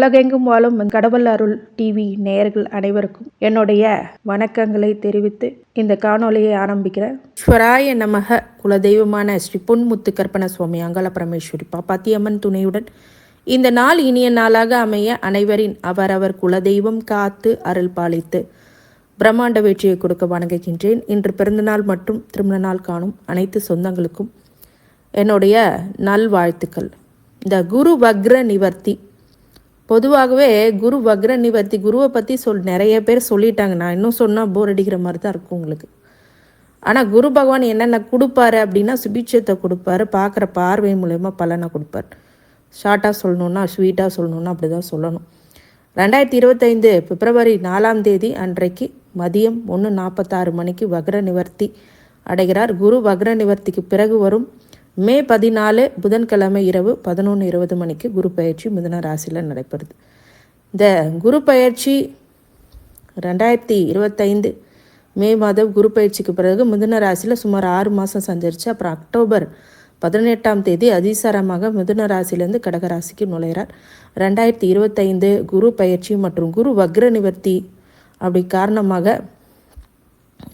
உலகெங்கும் வாழும் கடவுள் அருள் டிவி நேயர்கள் அனைவருக்கும் என்னுடைய வணக்கங்களை தெரிவித்து இந்த காணொளியை ஆரம்பிக்கிறேன் ஸ்வராய நமக குலதெய்வமான ஸ்ரீ பொன்முத்து கற்பன சுவாமி அங்கல பரமேஸ்வரி பாப்பாத்தியம்மன் துணையுடன் இந்த நாள் இனிய நாளாக அமைய அனைவரின் அவரவர் குலதெய்வம் காத்து அருள் பாலித்து பிரம்மாண்ட வெற்றியை கொடுக்க வணங்குகின்றேன். இன்று பிறந்தநாள் மற்றும் திருமண நாள் காணும் அனைத்து சொந்தங்களுக்கும் என்னுடைய நல்வாழ்த்துக்கள். இந்த குரு வக்ர நிவர்த்தி பொதுவாகவே குரு வக்ர நிவர்த்தி குருவை பற்றி சொல் நிறைய பேர் சொல்லிட்டாங்க. நான் இன்னும் சொன்னால் போர் அடிக்கிற மாதிரி தான் இருக்கும் உங்களுக்கு. ஆனால் குரு பகவான் என்னென்ன கொடுப்பாரு அப்படின்னா சுபிட்சத்தை கொடுப்பாரு. பார்க்குற பார்வை மூலயமா பலனை கொடுப்பார். ஷார்ட்டாக சொல்லணுன்னா ஸ்வீட்டாக சொல்லணுன்னா அப்படி தான் சொல்லணும். ரெண்டாயிரத்தி இருபத்தைந்து பிப்ரவரி நாலாம் தேதி அன்றைக்கு மதியம் ஒன்று நாற்பத்தாறு மணிக்கு வக்ர நிவர்த்தி அடைகிறார். குரு வக்ர நிவர்த்திக்கு பிறகு வரும். மே பதினாலு புதன்கிழமை இரவு பதினொன்று இருபது மணிக்கு குரு பயிற்சி மிதுன ராசியில் நடைபெறுது. இந்த குரு பயிற்சி ரெண்டாயிரத்தி இருபத்தைந்து மே மாதம் குரு பயிற்சிக்கு பிறகு மிதுன ராசியில் சுமார் ஆறு மாதம் சஞ்சரித்து அப்புறம் அக்டோபர் பதினெட்டாம் தேதி அதிசாரமாக மிதுன ராசியிலேருந்து கடகராசிக்கு நுழைகிறார் ரெண்டாயிரத்தி இருபத்தைந்து குரு பயிற்சி மற்றும் குரு வக்ர நிவர்த்தி அப்படி காரணமாக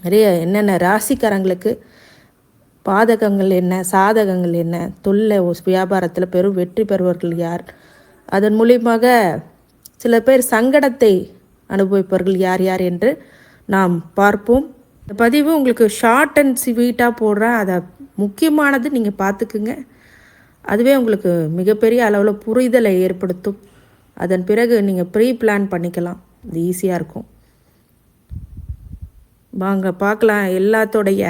நிறைய என்னென்ன ராசிக்காரங்களுக்கு பாதகங்கள் என்ன சாதகங்கள் என்ன? தொல்லை வியாபாரத்தில் பெரும் வெற்றி பெறுவர்கள் யார்? அதன் மூலியமாக சில பேர் சங்கடத்தை அனுபவிப்பவர்கள் யார் யார் என்று நாம் பார்ப்போம். இந்த பதிவு உங்களுக்கு ஷார்ட் அண்ட் ஸ்வீட்டாக போடுறேன். அதை முக்கியமானது நீங்கள் பார்த்துக்குங்க. அதுவே உங்களுக்கு மிகப்பெரிய அளவில் புரிதலை ஏற்படுத்தும். அதன் பிறகு நீங்கள் ப்ரீ பிளான் பண்ணிக்கலாம். இது ஈஸியாக இருக்கும். வாங்க பார்க்கலாம். எல்லாத்தோடைய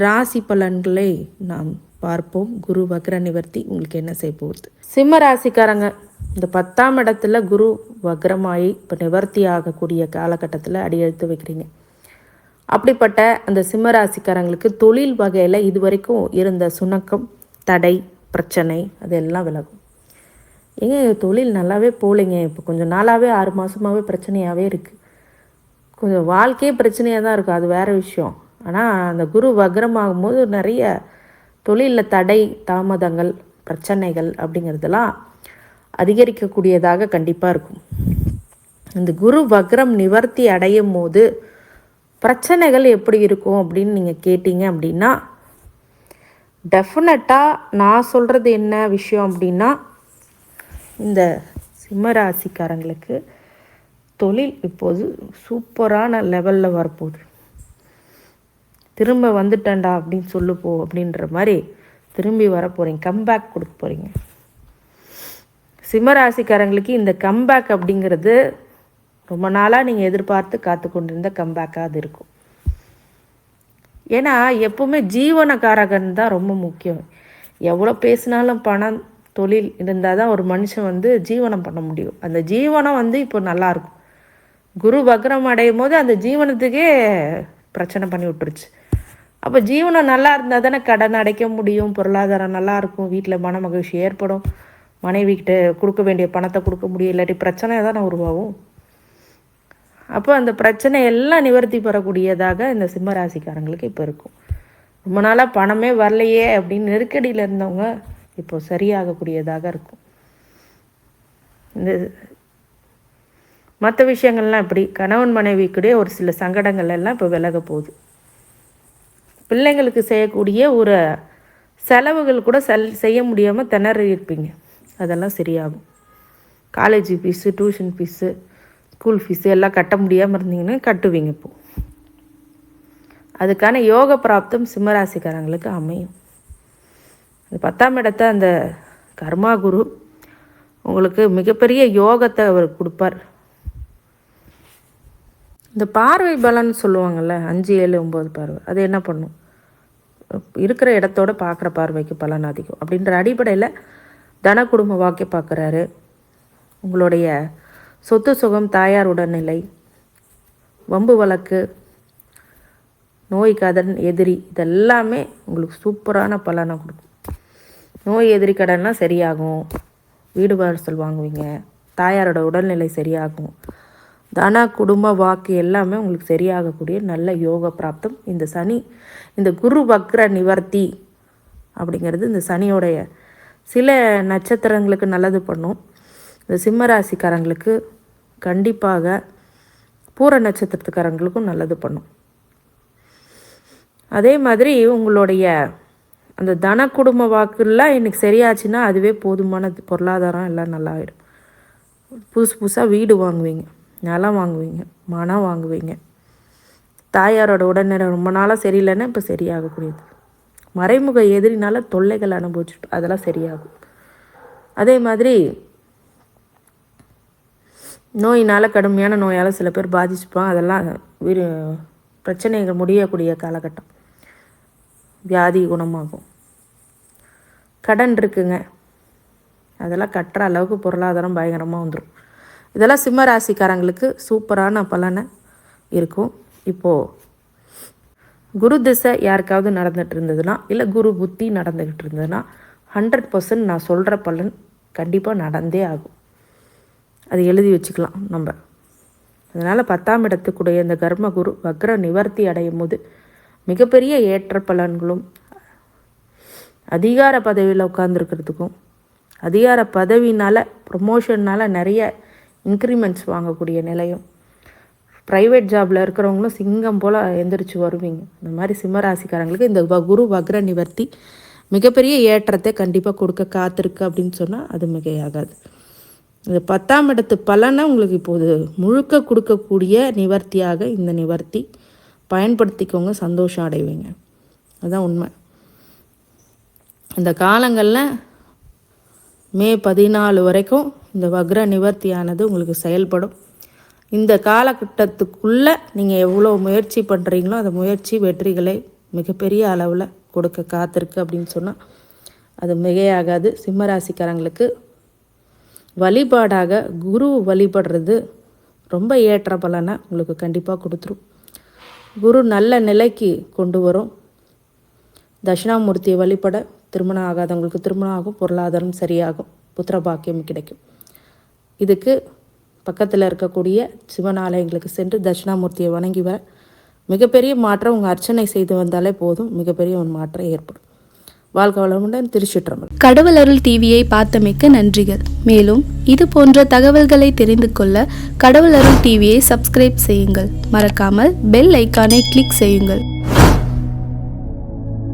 ராசி பலன்களை நாம் பார்ப்போம். குரு வக்ர நிவர்த்தி உங்களுக்கு என்ன செய்ய போகுது? சிம்ம ராசிக்காரங்க இந்த பத்தாம் இடத்துல குரு வக்ரமாயி இப்போ நிவர்த்தி ஆகக்கூடிய காலகட்டத்தில் அடியெடுத்து வைக்கிறீங்க. அப்படிப்பட்ட அந்த சிம்ம ராசிக்காரங்களுக்கு தொழில் வகையில் இது வரைக்கும் இருந்த சுணக்கம் தடை பிரச்சனை அதெல்லாம் விலகும். ஏங்க தொழில் நல்லாவே போகலைங்க. இப்போ கொஞ்சம் நாளாகவே ஆறு மாதமாகவே பிரச்சனையாகவே இருக்குது கொஞ்சம் வாழ்க்கையே பிரச்சனையாக தான் இருக்கும் அது வேறு விஷயம். ஆனால் அந்த குரு வக்ரமாகும் போது நிறைய தொழிலில் தடை தாமதங்கள் பிரச்சனைகள் அப்படிங்கிறதெல்லாம் அதிகரிக்கக்கூடியதாக கண்டிப்பாக இருக்கும். இந்த குரு வக்ரம் நிவர்த்தி அடையும் போது பிரச்சனைகள் எப்படி இருக்கும் அப்படின்னு நீங்கள் கேட்டீங்க அப்படின்னா டெஃபினட்டாக நான் சொல்கிறது என்ன விஷயம் அப்படின்னா இந்த சிம்மராசிக்காரங்களுக்கு தொழில் இப்போது சூப்பரான லெவலில் வரப்போகுது. திரும்ப வந்துட்டேன்டா அப்படின்னு சொல்லு போ அப்படின்ற மாதிரி திரும்பி வர போகிறீங்க கம்பேக் கொடுக்க போகிறீங்க சிம்மராசிக்காரங்களுக்கு இந்த கம்பேக் அப்படிங்கிறது ரொம்ப நாளாக நீங்கள் எதிர்பார்த்து காத்து கொண்டிருந்த கம்பேக்காக அது இருக்கும். ஏன்னா எப்போவுமே ஜீவனக்காரகன் தான் ரொம்ப முக்கியம். எவ்வளோ பேசினாலும் பணம் தொழில் இருந்தால் தான் ஒரு மனுஷன் வந்து ஜீவனம் பண்ண முடியும். அந்த ஜீவனம் வந்து இப்போ நல்லாயிருக்கும் குரு வக்ரம் அடையும் போது அந்த ஜீவனத்துக்கே பிரச்சனை பண்ணி விட்டுருச்சு. அப்போ ஜீவனம் நல்லா இருந்தால் தானே கடன் அடைக்க முடியும் பொருளாதாரம் நல்லா இருக்கும் வீட்டில் மன மகிழ்ச்சி ஏற்படும். மனைவிக்கிட்ட கொடுக்க வேண்டிய பணத்தை கொடுக்க முடியும் இல்லாட்டி பிரச்சனை தானே உருவாகும். அப்போ அந்த பிரச்சனை எல்லாம் நிவர்த்தி பெறக்கூடியதாக இந்த சிம்ம ராசிக்காரங்களுக்கு இப்போ இருக்கும். ரொம்ப நாளாக பணமே வரலையே அப்படின்னு நெருக்கடியில் இருந்தவங்க இப்போ சரியாகக்கூடியதாக இருக்கும். இந்த மற்ற விஷயங்கள்லாம் இப்படி கணவன் மனைவிக்குடைய ஒரு சில சங்கடங்கள் எல்லாம் இப்போ விலக போகுது. பிள்ளைங்களுக்கு செய்யக்கூடிய ஒரு செலவுகள் கூட செல் செய்ய முடியாமல் திணறி இருப்பீங்க. அதெல்லாம் சரியாகும். College fees tuition fees school fees எல்லாம் கட்ட முடியாமல் இருந்தீங்கன்னா கட்டுவீங்க இப்போ. அதுக்கான யோக பிராப்தம் சிம்மராசிக்காரங்களுக்கு அமையும். அந்த பத்தாம் இடத்த அந்த கர்மா குரு உங்களுக்கு மிகப்பெரிய யோகத்தை அவர் கொடுப்பார். இந்த பார்வை பலன் சொல்லுவாங்கள்ல அஞ்சு ஏழு ஒம்பது பார்வை அது என்ன பண்ணும்? இருக்கிற இடத்தோட பார்க்குற பார்வைக்கு பலன் அதிகம். அப்படின்ற அடிப்படையில் தன குடும்ப வாக்கை பார்க்குறாரு. உங்களுடைய சொத்து சுகம் தாயார் உடல்நிலை வம்பு வழக்கு நோய் கடன் எதிரி இதெல்லாமே உங்களுக்கு சூப்பரான பலனை கொடுக்கும். நோய் எதிரி கடன்லாம் சரியாகும். வீடு வாசல் வாங்குவீங்க. தாயாரோட உடல்நிலை சரியாகும். தன குடும்ப வாக்கு எல்லாமே உங்களுக்கு சரியாகக்கூடிய நல்ல யோக பிராப்தம். இந்த சனி இந்த குரு வக்ர நிவர்த்தி அப்படிங்கிறது இந்த சனியோடைய சில நட்சத்திரங்களுக்கு நல்லது பண்ணும். இந்த சிம்மராசிக்காரங்களுக்கு கண்டிப்பாக பூர நட்சத்திரத்துக்காரங்களுக்கும் நல்லது பண்ணும். அதே மாதிரி உங்களுடைய அந்த தன குடும்ப வாக்குலாம் இன்னைக்கு சரியாச்சுன்னா அதுவே போதுமான பொருளாதாரம் எல்லாம் நல்லாயிடும். புதுசு புதுசாக வீடு வாங்குவீங்க. நிலம் வாங்குவீங்க மனம் வாங்குவீங்க. தாயாரோட உடல்நிலை ரொம்ப நாளாக சரியில்லைன்னா இப்போ சரியாகக்கூடியது. மறைமுக எதிரினால தொல்லைகள் அனுபவிச்சுட்டு அதெல்லாம் சரியாகும். அதே மாதிரி நோயினால் கடுமையான நோயால் சில பேர் பாதிச்சுப்பான் அதெல்லாம் விரு பிரச்சனைகள் முடியக்கூடிய காலகட்டம். வியாதி குணமாகும். கடன் இருக்குங்க. அதெல்லாம் கட்டுற அளவுக்கு பொருளாதாரம் பயங்கரமாக வந்துடும் இதெல்லாம் சிம்ம ராசிக்காரங்களுக்கு சூப்பரான பலனை இருக்கும். இப்போது குரு திசை யாருக்காவது நடந்துகிட்டு இருந்ததுன்னா இல்லை குரு புத்தி நடந்துக்கிட்டு இருந்ததுன்னா ஹண்ட்ரட் பர்சன்ட் நான் சொல்கிற பலன் கண்டிப்பாக நடந்தே ஆகும். அது எழுதி வச்சுக்கலாம் நம்ம. அதனால் பத்தாம் இடத்துக்குடைய இந்த கர்ம குரு வக்ர நிவர்த்தி அடையும் போது மிகப்பெரிய ஏற்ற பலன்களும் அதிகார பதவியில் உட்காந்துருக்கிறதுக்கும் அதிகார பதவினால் ப்ரொமோஷன்னால் நிறைய இன்க்ரிமெண்ட்ஸ் வாங்கக்கூடிய நிலையும். ப்ரைவேட் ஜாபில் இருக்கிறவங்களும் சிங்கம் போல் எந்திரிச்சு வருவீங்க. இந்த மாதிரி சிம்மராசிக்காரங்களுக்கு இந்த குரு வக்ர நிவர்த்தி மிகப்பெரிய ஏற்றத்தை கண்டிப்பாக கொடுக்க காத்திருக்கு அப்படின்னு சொன்னால் அது மிகையாகாது. இந்த பத்தாம் இடத்து பலனை உங்களுக்கு இப்போது முழுக்க கொடுக்கக்கூடிய நிவர்த்தியாக இந்த நிவர்த்தி பயன்படுத்திக்கோங்க சந்தோஷம் அடைவீங்க. அதுதான் உண்மை. இந்த காலங்களில் மே பதினாலு வரைக்கும் இந்த வக்ர நிவர்த்தியானது உங்களுக்கு செயல்படும். இந்த காலகட்டத்துக்குள்ளே நீங்கள் எவ்வளோ முயற்சி பண்ணுறீங்களோ அந்த முயற்சி வெற்றிகளை மிகப்பெரிய அளவில் கொடுக்க காத்திருக்கு அப்படின்னு சொன்னால் அது மிகையாகாது. சிம்மராசிக்காரங்களுக்கு வழிபாடாக குரு வழிபடுறது ரொம்ப ஏற்ற பலனை உங்களுக்கு கண்டிப்பாக கொடுத்துரும். குரு நல்ல நிலைக்கு கொண்டு வரும். தட்சிணாமூர்த்தியை வழிபட திருமணம் ஆகாதவங்களுக்கு திருமணம் ஆகும் பொருளாதாரம் சரியாகும் புத்திர பாக்கியம் கிடைக்கும். இதுக்கு பக்கத்தில் இருக்கக்கூடிய சிவன் ஆலயங்களுக்கு சென்று தட்சிணாமூர்த்தியை வணங்கி வர மிகப்பெரிய மாற்றம் உங்கள் அர்ச்சனை செய்து வந்தாலே போதும். மிகப்பெரிய ஒரு மாற்றம் ஏற்படும். வாழ்க வளமுடன் திருச்சிற்றம்பலம். கடவுள் அருள் டிவியை பார்த்தமைக்க நன்றிகள். மேலும் இது போன்ற தகவல்களை தெரிந்து கொள்ள கடவுள் அருள் டிவியை சப்ஸ்கிரைப் செய்யுங்கள். மறக்காமல் பெல் ஐக்கானை கிளிக் செய்யுங்கள்.